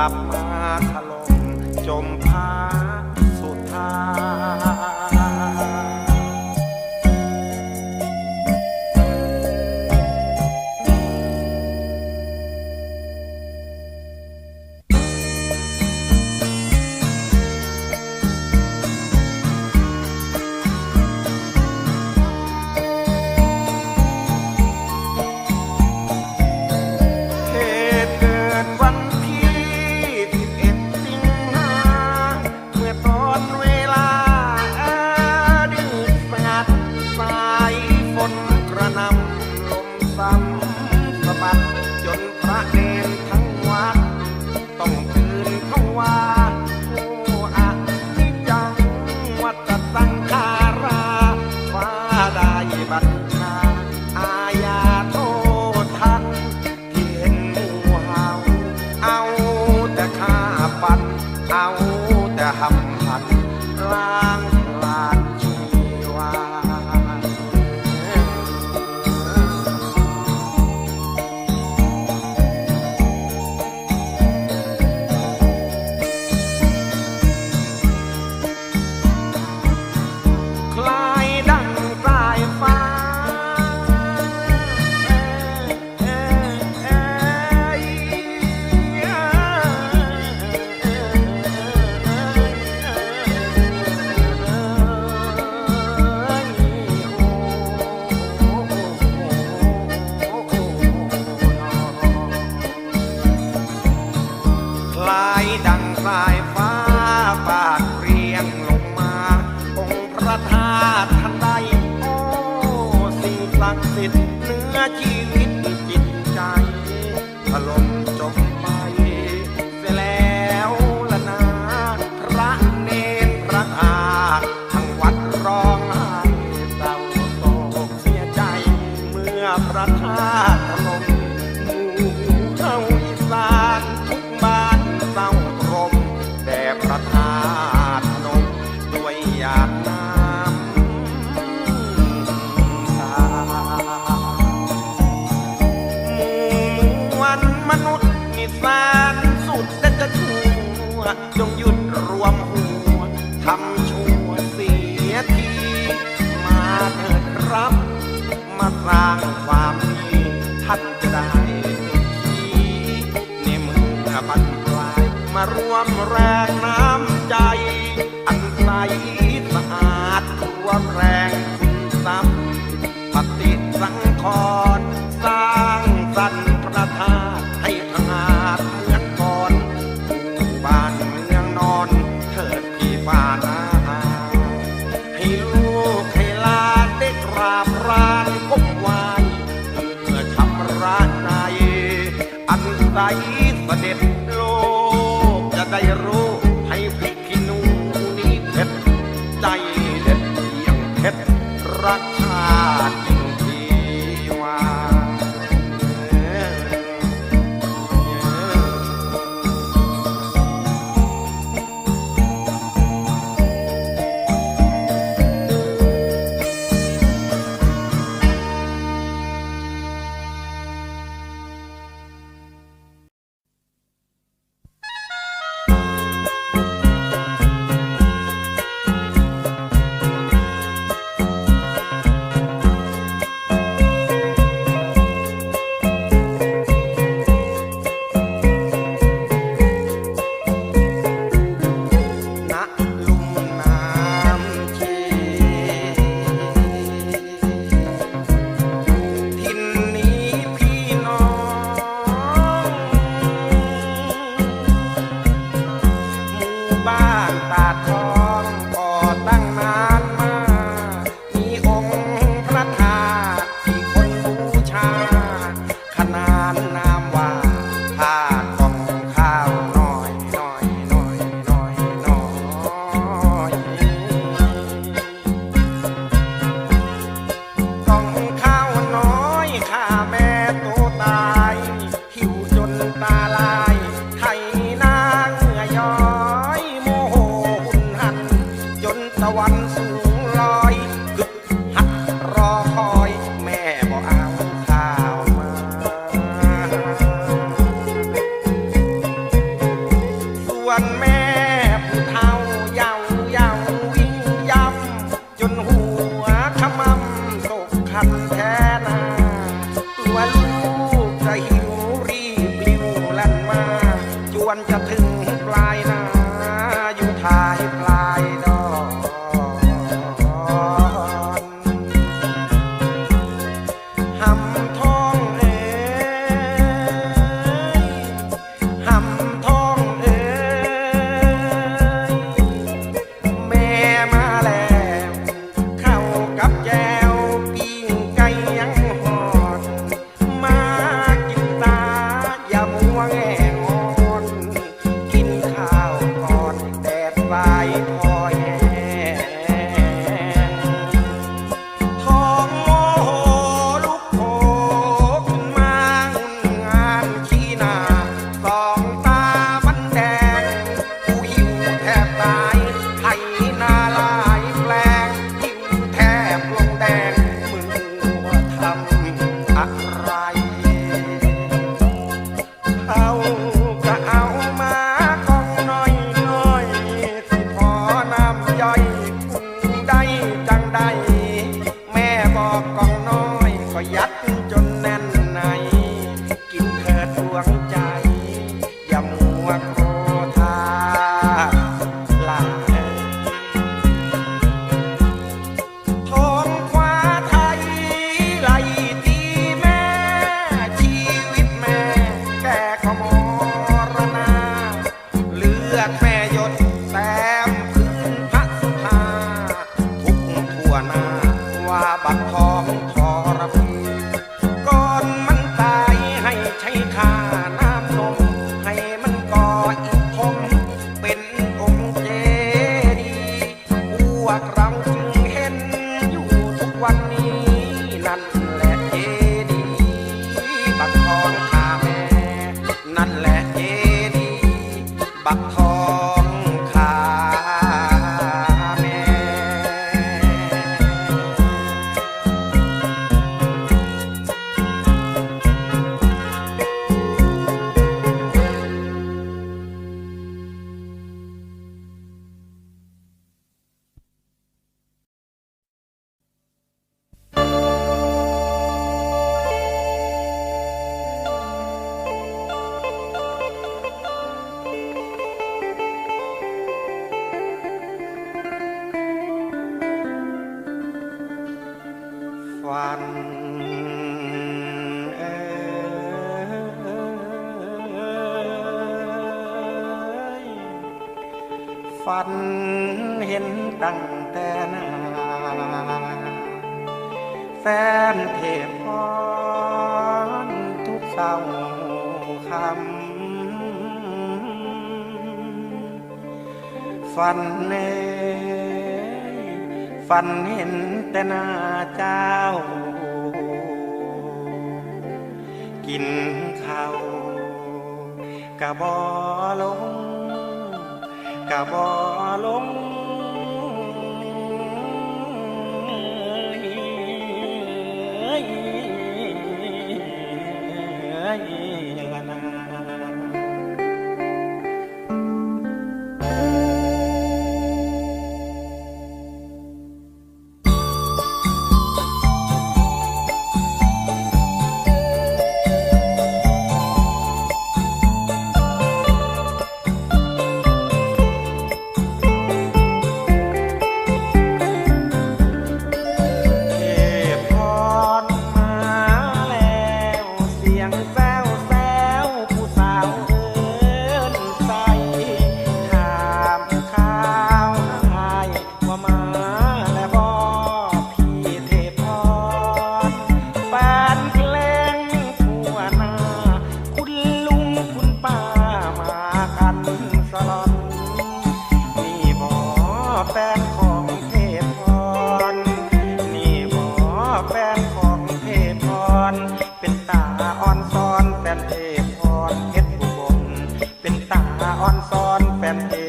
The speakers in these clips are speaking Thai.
ลับมาถล่มจมพา เนื้อชีวิตจิตใจถล่ม ร้างความดีท่านจะได้สุขีในเมื่อบันปลายมารวมแรงนะ bait ประเด็จโลกจะได้รู้ วนจะถึง Wap Yeah. ฝันเห็นตั้งแต่นาแฟนเทพอนทุกเศร้าคำฝันเนฝันเห็นแต่นาเจ้า กินข้าวกะบอลง กะบ่ลง แฟนเก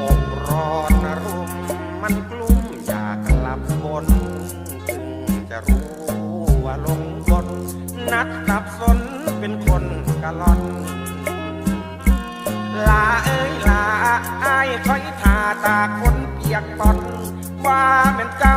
อกร้อนรุมมันกลุ้มอยากกลับบนถึงจะรู้ว่าลงบน นัดสับสนเป็นคนกะล่อน ลาเอ้ยลาไอ้คอยทาตาคนเปียกปอน ว่าเป็นเจ้า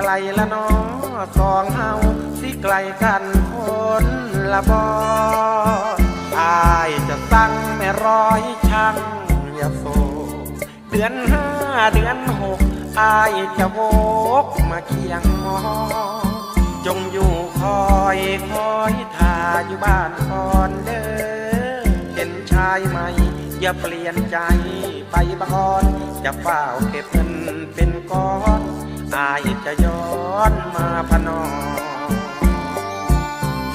ไกลละน้อสองเฮาสิไกลกันคนละบออายจะตั้งแม่ร้อยช่างอย่าโสเดือนห้าเดือนหกอายจะโวกมาเคียงมองจงอยู่คอยคอยท่าอยู่บ้านก่อนเด้อเห็นชายใหม่อย่าเปลี่ยนใจไปบางอนจะเฝ้าเก็บเงินเป็นก้อน อายจะย้อนมาพนอ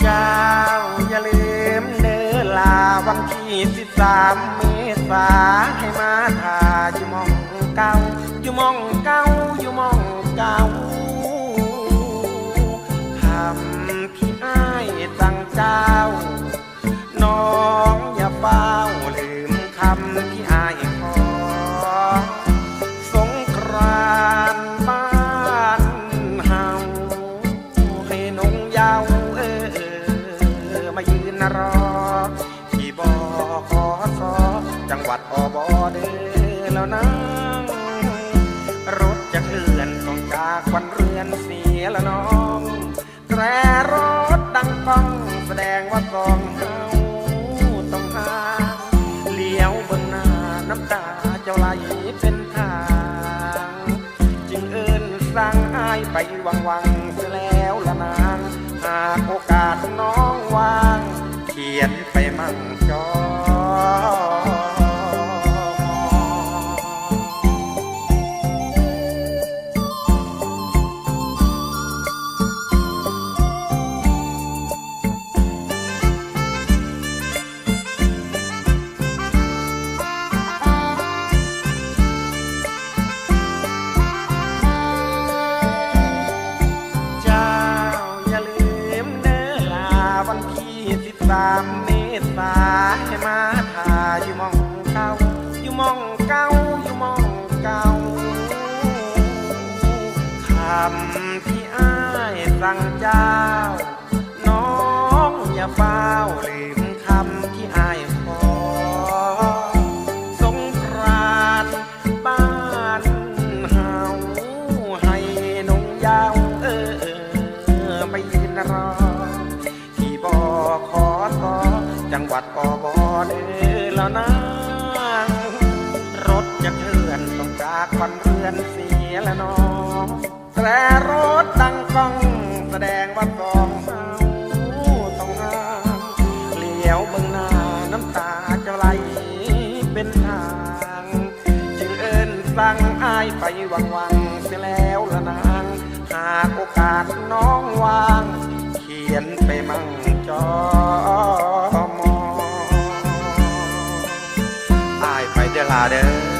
เจ้าอย่าลืมเด้อลาวันที่สิบสามเมษาให้มาทาอยู่มองเก่าอยู่มองเก่าอยู่มองเก่าทำพี่อ้ายตั้งเจ้า น้องอย่าเฝ้าลืมากโอกาสน แต่รถดังก้องแสดงว่าสองเฮาต้องหามเลี้ยวเบื้องหน้าน้ำตาจะไหลเป็นทาง จึงเอินสั่งอายไปวังวังเสียแล้วละนาง หากโอกาสน้องว่าง เขียนไปมั่งจอมออายไปเดลาเด้อ